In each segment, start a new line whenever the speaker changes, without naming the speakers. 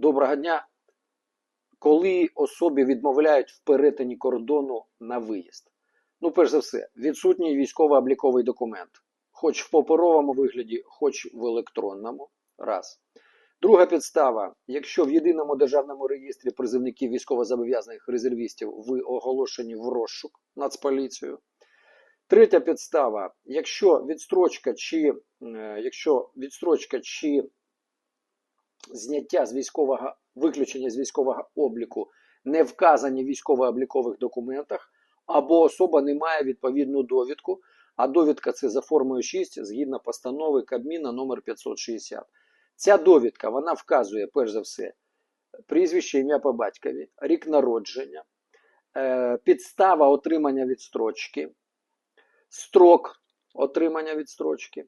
Доброго дня. Коли особі відмовляють в перетині кордону на виїзд? Ну, перш за все, відсутній військово-обліковий документ, хоч в паперовому вигляді, хоч в електронному. Раз. Друга підстава: якщо в єдиному державному реєстрі призивників військовозобов'язаних резервістів ви оголошені в розшук Нацполіцією. Третя підстава: якщо відстрочка чи е, якщо відстрочка чи зняття з військового виключення з військового обліку не вказані в військово-облікових документах, або особа не має відповідну довідку, а довідка це за формою 6 згідно постанови Кабміна номер 560. Ця довідка вона вказує перш за все прізвище, ім'я по батькові, рік народження, е, підстава отримання відстрочки, строк отримання відстрочки.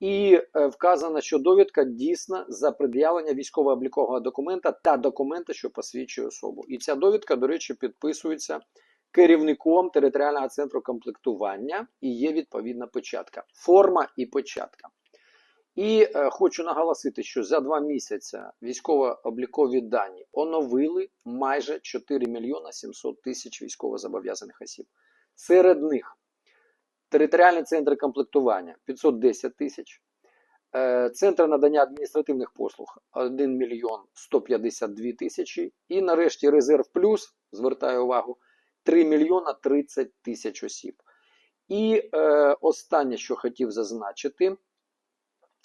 І е, вказано, що довідка дійсна за пред'явлення військово-облікового документа та документа, що посвідчує особу. І ця довідка, до речі, підписується керівником територіального центру комплектування і є відповідна печатка. Форма і печатка. І е, хочу наголосити, що за два місяці військово-облікові дані оновили майже 4 мільйона 700 тисяч військовозобов'язаних осіб. Серед них територіальний центр комплектування 510 тисяч, е, центр надання адміністративних послуг 1 мільйон 152 тисячі. І нарешті резерв плюс, звертаю увагу, 3 мільйона 30 тисяч осіб. І е, останнє, що хотів зазначити,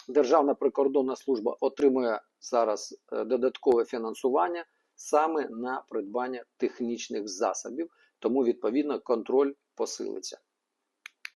Державна прикордонна служба отримує зараз е, додаткове фінансування саме на придбання технічних засобів, тому відповідно контроль посилиться.